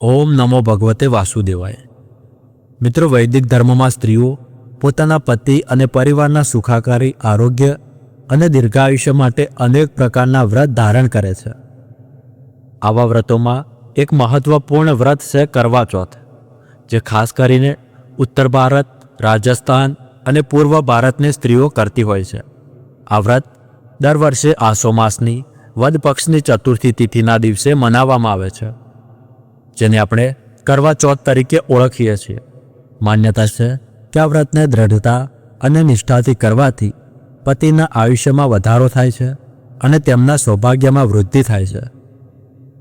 ઓમ નમો ભગવતે વાસુદેવાય. મિત્રો વૈદિક ધર્મમાં સ્ત્રીઓ પોતાના પતિ અને પરિવારના સુખાકારી, આરોગ્ય અને દીર્ઘાયુષ્ય માટે અનેક પ્રકારના વ્રત ધારણ કરે છે. આવા વ્રતોમાં એક મહત્વપૂર્ણ વ્રત છે કરવા ચોથ, જે ખાસ કરીને ઉત્તર ભારત, રાજસ્થાન અને પૂર્વ ભારતની સ્ત્રીઓ કરતી હોય છે. આ વ્રત દર વર્ષે આસો માસની વદ પક્ષની ચતુર્થી તિથિના દિવસે મનાવવામાં આવે છે. જેને આપણે કરવા ચોથ તરીકે ઓળખીએ છીએ. માન્યતા છે કે આ વ્રતને દ્રઢતા અને નિષ્ઠાથી કરવાથી પતિના આયુષ્યમાં વધારો થાય છે અને તેમના સૌભાગ્યમાં વૃદ્ધિ થાય છે.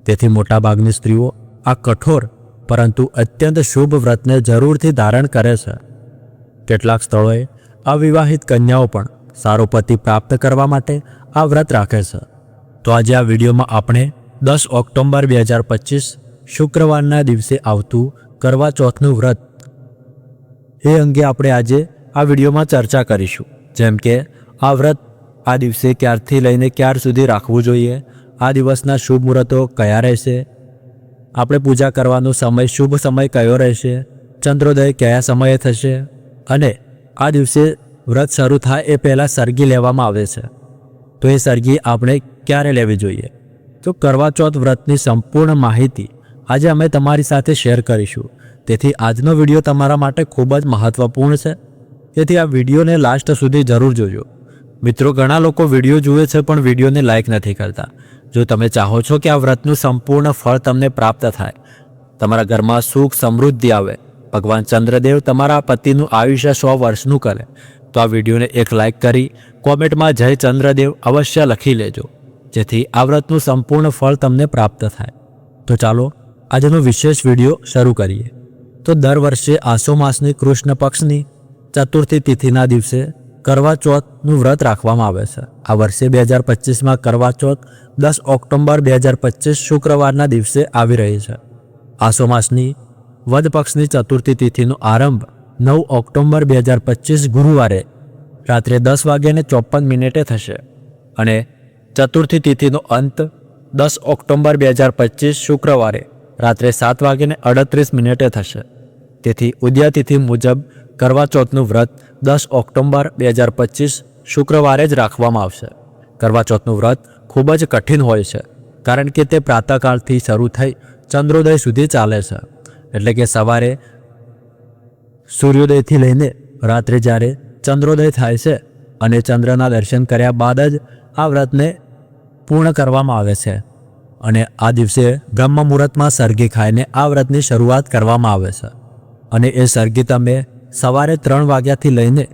તેથી મોટાભાગની સ્ત્રીઓ આ કઠોર પરંતુ અત્યંત શુભ વ્રતને જરૂરથી ધારણ કરે છે. કેટલાક સ્થળોએ અવિવાહિત કન્યાઓ પણ સારો પતિ પ્રાપ્ત કરવા માટે આ વ્રત રાખે છે. તો આજે આ વિડીયોમાં આપણે દસ ઓક્ટોબર બે હજાર પચીસ શુક્રવારના દિવસે આવતું કરવા ચોથનું વ્રત. એ અંગે આપણે આજે આ વિડીયોમાં ચર્ચા કરીશું. જેમ કે, આ વ્રત આ દિવસે ક્યારથી લઈને ક્યાર સુધી રાખવું જોઈએ? આ દિવસના શુભ મુહૂર્તો કયા રહેશે? આપણે પૂજા કરવાનો સમય શુભ સમય કયો રહેશે? ચંદ્રોદય કયા સમયે થશે? અને આ દિવસે વ્રત શરૂ થાય એ પહેલાં સરગી લેવામાં આવે છે. તો એ સરગી આપણે ક્યારે લેવી જોઈએ? તો કરવાચોથ વ્રતની સંપૂર્ણ માહિતી આજે અમે તમારી સાથે શેર કરીશું. તેથી આજનો વીડિયો તમારા માટે ખૂબ જ મહત્વપૂર્ણ છે. તેથી આ વિડીયોને લાસ્ટ સુધી જરૂર જોજો. મિત્રો, ઘણા લોકો વીડિયો જુએ છે પણ વિડીયોને લાઇક નથી કરતા. જો તમે ચાહો છો કે આ વ્રતનું સંપૂર્ણ ફળ તમને પ્રાપ્ત થાય, તમારા ઘરમાં સુખ સમૃદ્ધિ આવે, ભગવાન ચંદ્રદેવ તમારા પતિનું આયુષ્ય સો વર્ષનું કરે, તો આ વિડીયોને એક લાઇક કરી કોમેન્ટમાં જય ચંદ્રદેવ અવશ્ય લખી લેજો. જેથી આ વ્રતનું સંપૂર્ણ ફળ તમને પ્રાપ્ત થાય. તો ચાલો આજનો વિશેષ વીડિયો શરૂ કરીએ. તો દર વર્ષે આસો માસની કૃષ્ણ પક્ષની ચતુર્થી તિથિના દિવસે કરવા ચોથનું વ્રત રાખવામાં આવે છે. આ વર્ષે બે હજાર પચીસમાં કરવા ચોથ દસ ઓક્ટોબર બે હજાર પચીસ શુક્રવારના દિવસે આવી રહી છે. આસો માસની વદ પક્ષની ચતુર્થી તિથિનો આરંભ નવ ઓક્ટોબર બે હજાર પચીસ ગુરુવારે રાત્રે દસ વાગ્યાને ચોપન મિનિટે થશે અને ચતુર્થી તિથિનો અંત દસ ઓક્ટોબર બે હજાર પચીસ શુક્રવારે રાત્રે સાત વાગ્યાને અડત્રીસ મિનિટે થશે. તેથી ઉદ્યાતિથિ મુજબ કરવા ચોથનું વ્રત દસ ઓક્ટોબર બે હજાર પચીસ શુક્રવારે જ રાખવામાં આવશે. કરવા ચોથનું વ્રત ખૂબ જ કઠિન હોય છે, કારણ કે તે પ્રાતઃકાળથી શરૂ થઈ ચંદ્રોદય સુધી ચાલે છે. એટલે કે સવારે સૂર્યોદયથી લઈને રાત્રે જ્યારે ચંદ્રોદય થાય છે અને ચંદ્રના દર્શન કર્યા બાદ જ આ વ્રતને પૂર્ણ કરવામાં આવે છે. અને આ દિવસે બ્રહ્મ મુહૂર્તમાં સરગી ખાઈને આ વ્રતની શરૂઆત કરવામાં આવે છે. અને એ સરગી તમે સવારે ત્રણ વાગ્યાથી લઈને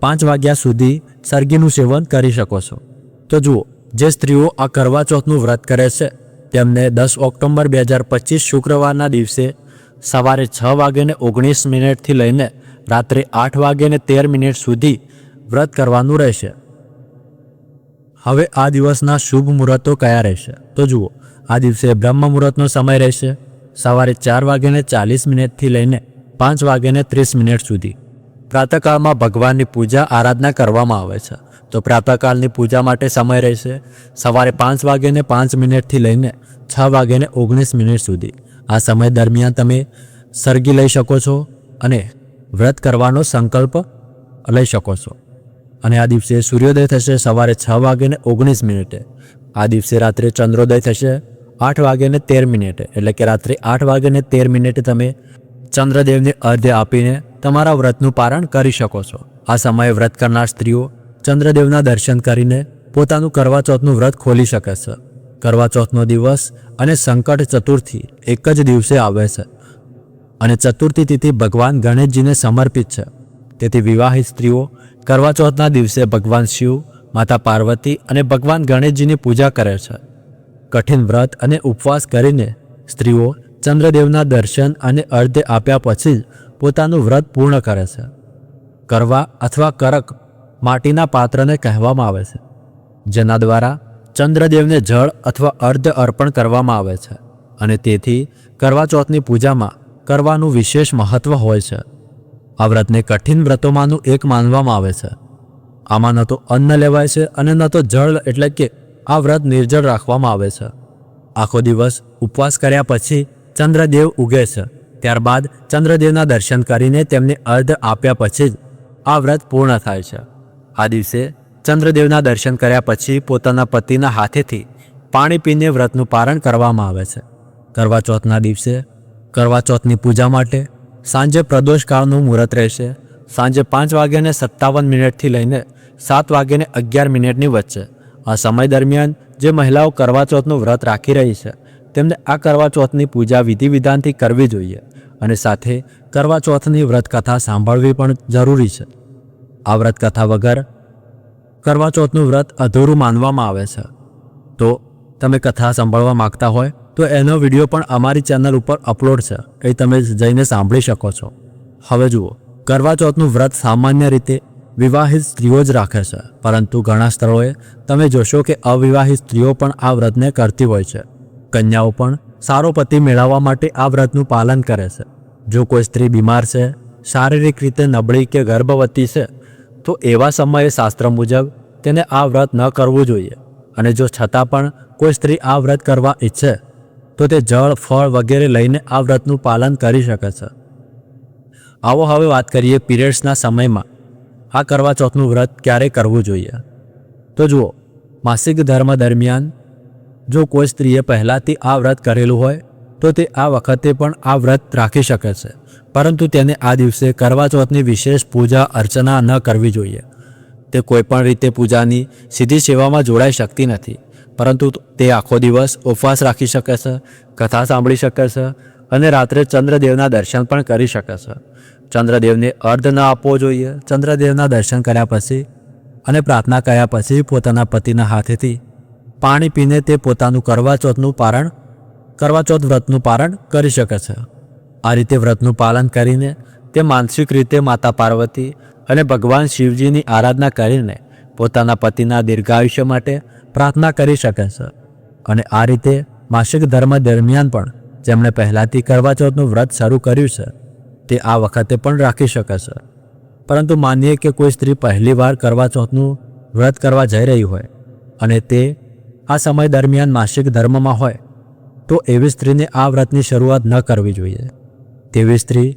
પાંચ વાગ્યા સુધી સરગીનું સેવન કરી શકો છો. તો જુઓ, જે સ્ત્રીઓ આ કરવા ચોથનું વ્રત કરે છે, તેમને દસ ઓક્ટોબર બે હજાર પચીસ શુક્રવારના દિવસે સવારે છ વાગ્યાને ઓગણીસ મિનિટથી લઈને રાત્રે આઠ વાગ્યાને તેર મિનિટ સુધી વ્રત કરવાનું રહેશે. હવે આ દિવસના શુભ મુહૂર્તો કયા રહેશે? તો જુઓ આ દિવસે બ્રહ્મ મુહૂર્તનો સમય રહેશે. સવારે ચાર વાગ્યાને ચાલીસ મિનિટથી લઈને પાંચ વાગ્યાને ત્રીસ મિનિટ સુધી. પ્રાતઃકાળમાં ભગવાનની પૂજા આરાધના કરવામાં આવે છે. તો પ્રાતઃકાળની પૂજા માટે સમય રહેશે. સવારે પાંચ વાગ્યાને પાંચ મિનિટથી લઈને છ વાગ્યાને ઓગણીસ મિનિટ સુધી. આ સમય દરમિયાન તમે સરગી લઈ શકો છો અને વ્રત કરવાનો સંકલ્પ લઈ શકો છો. અને આ દિવસે સૂર્યોદય થશે સવારે છ વાગ્યાને ઓગણીસ મિનિટે. આ દિવસે રાત્રે ચંદ્રોદય થશે. આઠ વાગ્યાને તેર મિનિટે. એટલે કે રાત્રે આઠ વાગ્યાને તેર મિનિટે તમે ચંદ્રદેવને અર્ધ્ય આપીને તમારા વ્રતનું પારણ કરી શકો છો. આ સમયે વ્રત કરનાર સ્ત્રીઓ ચંદ્રદેવના દર્શન કરીને પોતાનું કરવા ચોથનું વ્રત ખોલી શકે છે. કરવા ચોથનો દિવસ અને સંકટ ચતુર્થી એક જ દિવસે આવે છે. અને ચતુર્થી તિથિ ભગવાન ગણેશજીને સમર્પિત છે. તેથી વિવાહિત સ્ત્રીઓ કરવા ચોથના દિવસે ભગવાન શિવ, માતા પાર્વતી અને ભગવાન ગણેશજીની પૂજા કરે છે. કઠિન વ્રત અને ઉપવાસ કરીને સ્ત્રીઓ ચંદ્રદેવના દર્શન અને અર્ધ્ય આપ્યા પછી જ પોતાનું વ્રત પૂર્ણ કરે છે. કરવા અથવા કરક માટીના પાત્રને કહેવામાં આવે છે, જેના દ્વારા ચંદ્રદેવને જળ અથવા અર્ધ અર્પણ કરવામાં આવે છે અને તેથી કરવા ચોથની પૂજામાં કરવાનું વિશેષ મહત્વ હોય છે. આ વ્રતને કઠિન વ્રતોમાંનું એક માનવામાં આવે છે. આમાં ન તો અન્ન લેવાય છે અને ન તો જળ એટલે કે આ વ્રત નિર્જળ રાખવામાં આવે છે. આખો દિવસ ઉપવાસ કર્યા પછી ચંદ્રદેવ ઉગે છે. ત્યારબાદ ચંદ્રદેવના દર્શન કરીને તેમને અર્ધ આપ્યા પછી જ આ વ્રત પૂર્ણ થાય છે. આ દિવસે ચંદ્રદેવના દર્શન કર્યા પછી પોતાના પતિના હાથેથી પાણી પીને વ્રતનું પારણ કરવામાં આવે છે. કરવા ચોથના દિવસે કરવા ચોથની પૂજા માટે સાંજે પ્રદોષકાળનું મુહૂર્ત રહેશે. સાંજે પાંચ વાગ્યાને સત્તાવન મિનિટથી લઈને સાત વાગ્યાને અગિયાર મિનિટની વચ્ચે આ સમય દરમિયાન જે મહિલાઓ કરવા ચોથનું વ્રત રાખી રહી છે, તેમને આ કરવા ચોથની પૂજા વિધિ વિધાનથી કરવી જોઈએ અને સાથે કરવા ચોથની વ્રત કથા સાંભળવી પણ જરૂરી છે. આ વ્રત કથા વગર કરવા ચોથનું વ્રત અધૂરું માનવામાં આવે છે. તો તમે કથા સાંભળવા માંગતા હોય, તો એનો વીડિયો પણ અમારી ચેનલ ઉપર અપલોડ છે, એ તમે જઈને સાંભળી શકો છો. હવે જુઓ, કરવા ચોથનું વ્રત સામાન્ય રીતે વિવાહિત સ્ત્રીઓ જ રાખે છે. પરંતુ ઘણા સ્થળોએ તમે જોશો કે અવિવાહિત સ્ત્રીઓ પણ આ વ્રતને કરતી હોય છે. કન્યાઓ પણ સારો પતિ મેળવવા માટે આ વ્રતનું પાલન કરે છે. જો કોઈ સ્ત્રી બીમાર છે, શારીરિક રીતે નબળી કે ગર્ભવતી છે, તો એવા સમયે શાસ્ત્ર મુજબ તેને આ વ્રત ન કરવું જોઈએ. અને જો છતાં પણ કોઈ સ્ત્રી આ વ્રત કરવા ઈચ્છે, તો તે જળ, ફળ વગેરે લઈને આ વ્રતનું પાલન કરી શકે છે. આવો હવે વાત કરીએ પીરિયડ્સના સમયમાં. આ કરવા ચોથનું વ્રત ક્યારે કરવું જોઈએ? તો જુઓ, માસિક ધર્મ દરમિયાન જો કોઈ સ્ત્રીએ પહેલાંથી આ વ્રત કરેલું હોય, તો તે આ વખતે પણ આ વ્રત રાખી શકે છે. પરંતુ તેને આ દિવસે કરવા ચોથની વિશેષ પૂજા, અર્ચના ન કરવી જોઈએ. તે કોઈપણ રીતે પૂજાની સીધી સેવામાં જોડાઈ શકતી નથી. પરંતુ તે આખો દિવસ ઉપવાસ રાખી શકે છે, કથા સાંભળી શકે છે અને રાત્રે ચંદ્રદેવના દર્શન પણ કરી શકે છે. ચંદ્રદેવને અર્ધ ન આપવો જોઈએ. ચંદ્રદેવના દર્શન કર્યા પછી અને પ્રાર્થના કર્યા પછી પોતાના પતિના હાથેથી પાણી પીને તે પોતાનું કરવાચોથનું પારણ કરવાચોથ વ્રતનું પારણ કરી શકે છે. આ રીતે વ્રતનું પાલન કરીને તે માનસિક રીતે માતા પાર્વતી અને ભગવાન શિવજીની આરાધના કરીને પોતાના પતિના દીર્ઘાયુષ્ય માટે પ્રાર્થના કરી શકે છે. અને આ રીતે માસિક ધર્મ દરમિયાન પણ જેમણે પહેલાંથી કરવાચોથનું વ્રત શરૂ કર્યું છે તે આ વખતે પણ રાખી શકે છે. પરંતુ માનીએ કે કોઈ સ્ત્રી પહેલીવાર કરવા ચોથનું વ્રત કરવા જઈ રહી હોય અને તે આ સમય દરમિયાન માસિક ધર્મમાં હોય, તો એવી સ્ત્રીને આ વ્રતની શરૂઆત ન કરવી જોઈએ. તેવી સ્ત્રી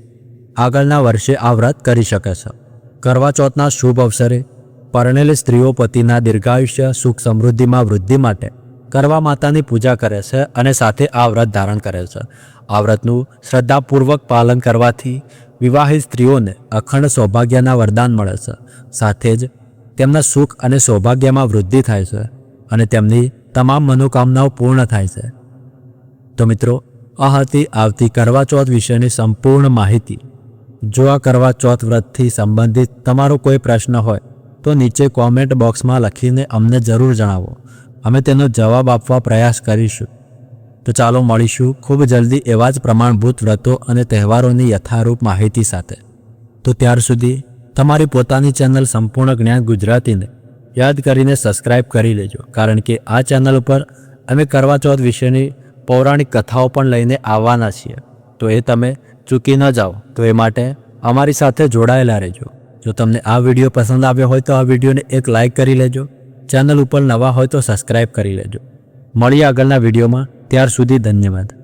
આગળના વર્ષે આ વ્રત કરી શકે છે. કરવા ચોથના શુભ અવસરે પરણેલી સ્ત્રીઓ પતિના દીર્ઘાયુષ્ય, સુખ સમૃદ્ધિમાં વૃદ્ધિ માટે કરવા માતાની પૂજા કરે છે અને સાથે આ વ્રત ધારણ કરે છે. આ વ્રતનું શ્રદ્ધાપૂર્વક પાલન કરવાથી વિવાહિત સ્ત્રીઓને અખંડ સૌભાગ્યના વરદાન મળે છે. સાથે જ તેમના સુખ અને સૌભાગ્યમાં વૃદ્ધિ થાય છે અને તેમની તમામ મનોકામનાઓ પૂર્ણ થાય છે. તો મિત્રો, આ હતી આવતી કરવા ચોથ વિશેની સંપૂર્ણ માહિતી. જો આ કરવા ચોથ વ્રતથી સંબંધિત તમારો કોઈ પ્રશ્ન હોય, તો નીચે કોમેન્ટ બોક્સમાં લખીને અમને જરૂર જણાવો. અમે તેનો જવાબ આપવા પ્રયાસ કરીશું. તો ચાલો મળીશું ખૂબ જલ્દી એવા જ પ્રમાણભૂત વ્રતો અને તહેવારોની યથારૂપ માહિતી સાથે. તો ત્યાર સુધી તમારી પોતાની ચેનલ સંપૂર્ણ જ્ઞાન ગુજરાતીને યાદ કરીને સબસ્ક્રાઇબ કરી લેજો, કારણ કે આ ચેનલ ઉપર અમે કરવા ચોથ વિશેની પૌરાણિક કથાઓ પણ લઈને આવવાના છીએ. તો એ તમે ચૂકી ન જાઓ. તો એ માટે અમારી સાથે જોડાયેલા રહેજો. જો તમને આ વીડિયો પસંદ આવ્યો હોય તો આ વિડીયોને એક લાઇક કરી લેજો. ચેનલ ઉપર નવા હોય તો સબસ્ક્રાઇબ કરી લેજો. મળીએ આગળના વિડીયોમાં. ત્યાર સુધી ધન્યવાદ.